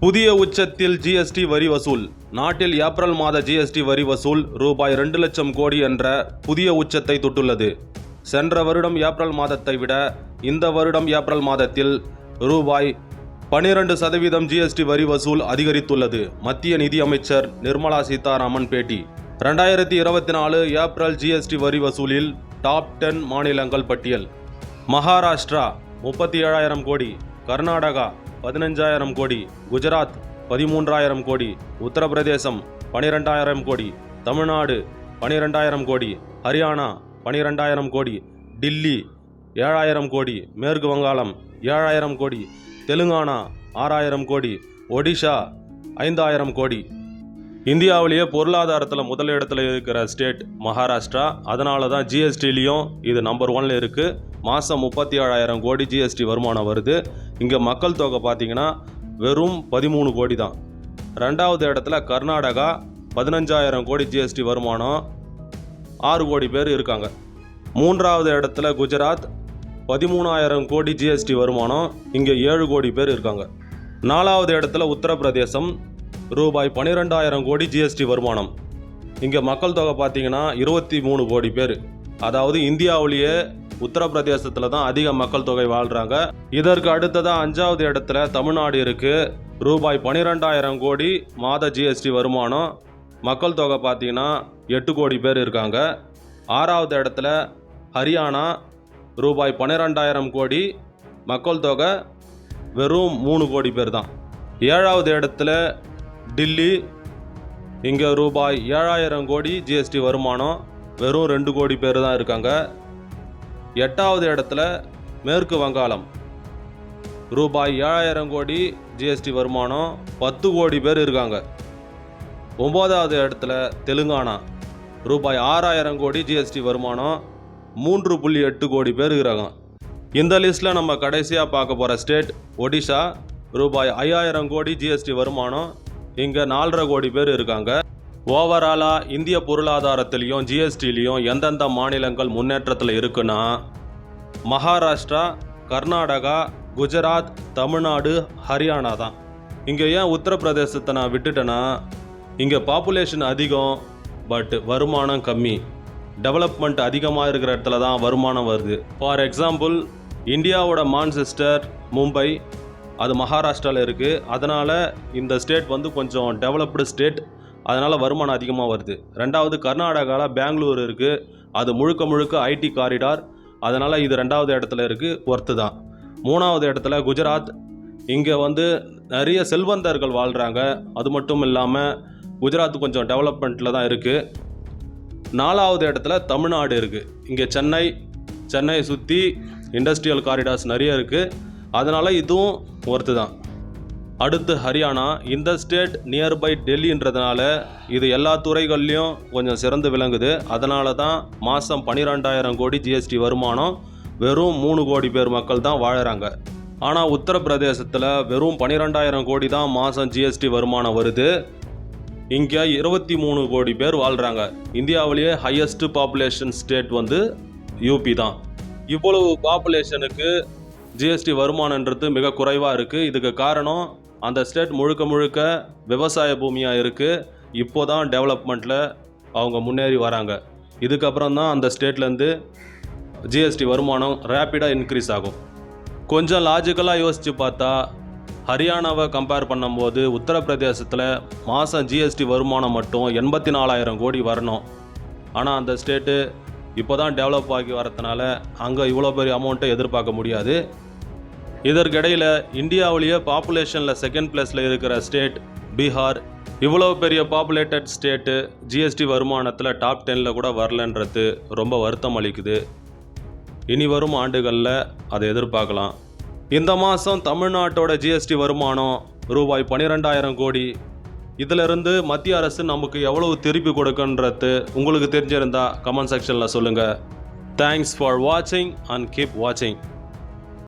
புதிய உச்சத்தில் ஜிஎஸ்டி வரி வசூல். நாட்டில் ஏப்ரல் மாத ஜிஎஸ்டி வரி வசூல் ரூபாய் ரெண்டு லட்சம் கோடி என்ற புதிய உச்சத்தை தொட்டுள்ளது. சென்ற வருடம் ஏப்ரல் மாதத்தை விட இந்த வருடம் ஏப்ரல் மாதத்தில் ரூபாய் பனிரெண்டு சதவீதம் ஜிஎஸ்டி வரி வசூல் அதிகரித்துள்ளது. மத்திய நிதியமைச்சர் நிர்மலா சீதாராமன் பேட்டி. ரெண்டாயிரத்தி இருபத்தி நாலு ஏப்ரல் ஜிஎஸ்டி வரி வசூலில் டாப் டென் மாநிலங்கள் பட்டியல். மகாராஷ்டிரா முப்பத்தி ஏழாயிரம் கோடி கர்நாடகா பதினஞ்சாயிரம் கோடி குஜராத் பதிமூன்றாயிரம் கோடி உத்தரப்பிரதேசம் பனிரெண்டாயிரம் கோடி தமிழ்நாடு பனிரெண்டாயிரம் கோடி ஹரியானா பனிரெண்டாயிரம் கோடி டில்லி ஏழாயிரம் கோடி மேற்கு வங்காளம் ஏழாயிரம் கோடி தெலுங்கானா ஆறாயிரம் கோடி ஒடிஷா ஐந்தாயிரம் கோடி. இந்தியாவிலேயே பொருளாதாரத்தில் முதலிடத்தில் இருக்கிற ஸ்டேட் மகாராஷ்டிரா. அதனால தான் ஜிஎஸ்டிலையும் இது நம்பர் ஒன்ல இருக்குது மாதம் முப்பத்தி ஏழாயிரம் கோடி ஜிஎஸ்டி வருமானம் வருது. இங்கே மக்கள் தொகை பார்த்தீங்கன்னா வெறும் பதிமூணு கோடி தான் ரெண்டாவது இடத்துல கர்நாடகா பதினஞ்சாயிரம் கோடி ஜிஎஸ்டி வருமானம் ஆறு கோடி பேர் இருக்காங்க. மூன்றாவது இடத்துல குஜராத் பதிமூணாயிரம் கோடி ஜிஎஸ்டி வருமானம் இங்கே ஏழு கோடி பேர் இருக்காங்க. நாலாவது இடத்துல உத்தரப்பிரதேசம் ரூபாய் பன்னிரெண்டாயிரம் கோடி ஜிஎஸ்டி வருமானம். இங்கே மக்கள் தொகை பார்த்தீங்கன்னா இருபத்தி மூணு கோடி பேர். அதாவது இந்தியாவிலேயே உத்தரப்பிரதேசத்தில் தான் அதிக மக்கள் தொகை வாழ்கிறாங்க இதற்கு அடுத்ததாக அஞ்சாவது இடத்துல தமிழ்நாடு இருக்குது ரூபாய் பன்னிரெண்டாயிரம் கோடி மாத ஜிஎஸ்டி வருமானம். மக்கள் தொகை பார்த்தீங்கன்னா எட்டு கோடி பேர் இருக்காங்க. ஆறாவது இடத்துல ஹரியானா ரூபாய் பன்னிரெண்டாயிரம் கோடி மக்கள் தொகை வெறும் மூணு கோடி பேர் தான் ஏழாவது இடத்துல டில்லி இங்கே ரூபாய் ஏழாயிரம் கோடி ஜிஎஸ்டி வருமானம். வெறும் ரெண்டு கோடி பேர் தான் இருக்காங்க. எட்டாவது இடத்துல மேற்கு வங்காளம். ரூபாய் ஏழாயிரம் கோடி ஜிஎஸ்டி வருமானம் பத்து கோடி பேர் இருக்காங்க. ஒம்பதாவது இடத்துல தெலுங்கானா. ரூபாய் ஆறாயிரம் கோடி ஜிஎஸ்டி வருமானம் மூன்று புள்ளி எட்டு கோடி பேர் இருக்கிறாங்க இந்த லிஸ்ட்டில் நம்ம கடைசியாக பார்க்க போகிற ஸ்டேட் ஒடிஷா ரூபாய் ஐயாயிரம் கோடி ஜிஎஸ்டி வருமானம் இங்கே நாலரை கோடி பேர் இருக்காங்க. ஓவராலாக இந்திய பொருளாதாரத்திலையும் ஜிஎஸ்டிலையும் எந்தெந்த மாநிலங்கள் முன்னேற்றத்தில் இருக்குன்னா மகாராஷ்டிரா கர்நாடகா குஜராத் தமிழ்நாடு ஹரியானா தான். இங்கே ஏன் உத்தரப்பிரதேசத்தை நான் விட்டுட்டேன்னா இங்கே பாப்புலேஷன் அதிகம் பட் வருமானம் கம்மி. டெவலப்மெண்ட் அதிகமாக இருக்கிற இடத்துல தான் வருமானம் வருது. ஃபார் எக்ஸாம்பிள் இந்தியாவோட மான்செஸ்டர் மும்பை அது மகாராஷ்டிராவில் இருக்குது அதனால் இந்த ஸ்டேட் வந்து கொஞ்சம் டெவலப்டு ஸ்டேட் அதனால் வருமானம் அதிகமாக வருது. ரெண்டாவது கர்நாடகாவில் பெங்களூர் இருக்குது அது முழுக்க முழுக்க ஐடி காரிடார் அதனால் இது ரெண்டாவது இடத்துல இருக்குது ஒர்த்து தான். மூணாவது இடத்துல குஜராத். இங்கே வந்து நிறைய செல்வந்தர்கள் வாழ்கிறாங்க அது மட்டும் இல்லாமல் குஜராத் கொஞ்சம் டெவலப்மெண்ட்டில் தான் இருக்குது நாலாவது இடத்துல தமிழ்நாடு இருக்குது இங்கே சென்னை சென்னையை சுற்றி இண்டஸ்ட்ரியல் காரிடார்ஸ் நிறைய இருக்குது அதனால் இதுவும் ஒர்த்து தான். அடுத்து ஹரியானா இந்த ஸ்டேட் நியர்பை டெல்லின்றதுனால இது எல்லா துறைகள்லையும் கொஞ்சம் சிறந்து விளங்குது. அதனால தான் மாதம் பன்னிரெண்டாயிரம் கோடி ஜிஎஸ்டி வருமானம் வெறும் மூணு கோடி பேர் மக்கள் தான் வாழறாங்க. ஆனால் உத்தரப்பிரதேசத்தில் வெறும் பன்னிரெண்டாயிரம் கோடி தான் மாதம் ஜிஎஸ்டி வருமானம் வருது. இங்கே இருபத்தி மூணு கோடி பேர் வாழ்கிறாங்க இந்தியாவிலேயே ஹையஸ்ட் பாப்புலேஷன் ஸ்டேட் வந்து யூபி தான். இவ்வளவு பாப்புலேஷனுக்கு ஜிஎஸ்டி வருமானன்றது மிக குறைவாக இருக்குது இதுக்கு காரணம் அந்த ஸ்டேட் முழுக்க முழுக்க விவசாய பூமியாக இருக்குது இப்போ தான் டெவலப்மெண்ட்டில் அவங்க முன்னேறி வராங்க. இதுக்கப்புறம் தான் அந்த ஸ்டேட்லேருந்து ஜிஎஸ்டி வருமானம் ரேப்பிடாக இன்க்ரீஸ் ஆகும். கொஞ்சம் லாஜிக்கலாக யோசித்து பார்த்தா ஹரியானாவை கம்பேர் பண்ணும்போது உத்தரப்பிரதேசத்தில் மாதம் ஜிஎஸ்டி வருமானம் மட்டும் எண்பத்தி நாலாயிரம் கோடி வரணும். ஆனால் அந்த ஸ்டேட்டு இப்போ தான் டெவலப் ஆகி வரதுனால அங்கே இவ்வளோ பெரிய அமௌண்ட்டை எதிர்பார்க்க முடியாது. இதற்கிடையில் இந்தியாவிலேயே பாப்புலேஷனில் செகண்ட் பிளேஸில் இருக்கிற ஸ்டேட் பீகார். இவ்வளோ பெரிய பாப்புலேட்டட் ஸ்டேட்டு ஜிஎஸ்டி வருமானத்தில் டாப் டென்னில் கூட வரலன்றது ரொம்ப வருத்தம் அளிக்குது. இனி வரும் ஆண்டுகளில் அதை எதிர்பார்க்கலாம். இந்த மாதம் தமிழ்நாட்டோட ஜிஎஸ்டி வருமானம் ரூபாய் பன்னிரெண்டாயிரம் கோடி. இதிலிருந்து மத்திய அரசு நமக்கு எவ்வளவு திருப்பி கொடுக்குன்றது உங்களுக்கு தெரிஞ்சிருந்தா கமெண்ட் செக்ஷனில் சொல்லுங்கள் தேங்க்ஸ் ஃபார் வாட்சிங் அண்ட் கீப் வாட்சிங்